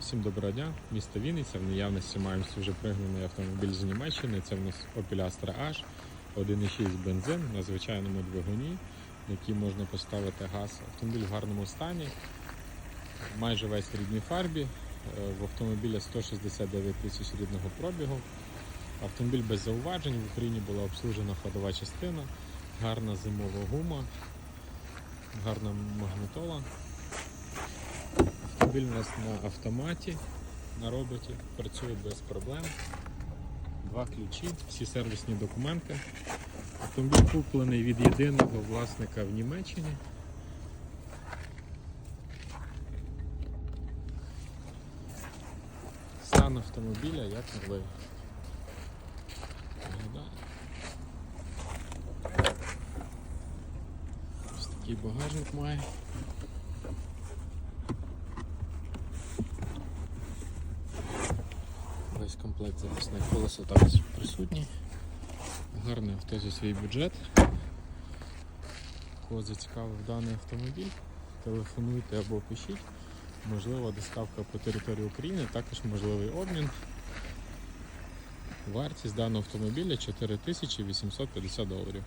Всім доброго дня, місто Вінниця. В наявності маємо вже пригнаний автомобіль з Німеччини. Це в нас Opel Astra H, 1,6 бензин на звичайному двигуні, на який можна поставити газ. Автомобіль в гарному стані, майже весь в рідній фарбі. Е, В автомобіля 169 тисяч рідного пробігу. Автомобіль без зауважень. В Україні була обслужена ходова частина, гарна зимова гума, гарна магнітола. Автомобіль у нас на автоматі, на роботі, працює без проблем. Два ключі, всі сервісні документи. Автомобіль куплений від єдиного власника в Німеччині. Стан автомобіля як новий. Ось такий багажник має. Весь комплект запасних колеса також присутній. Гарне авто за свій бюджет. Кого зацікавив даний автомобіль, телефонуйте або пишіть. Можлива доставка по території України, також можливий обмін. Вартість даного автомобіля 4850 доларів.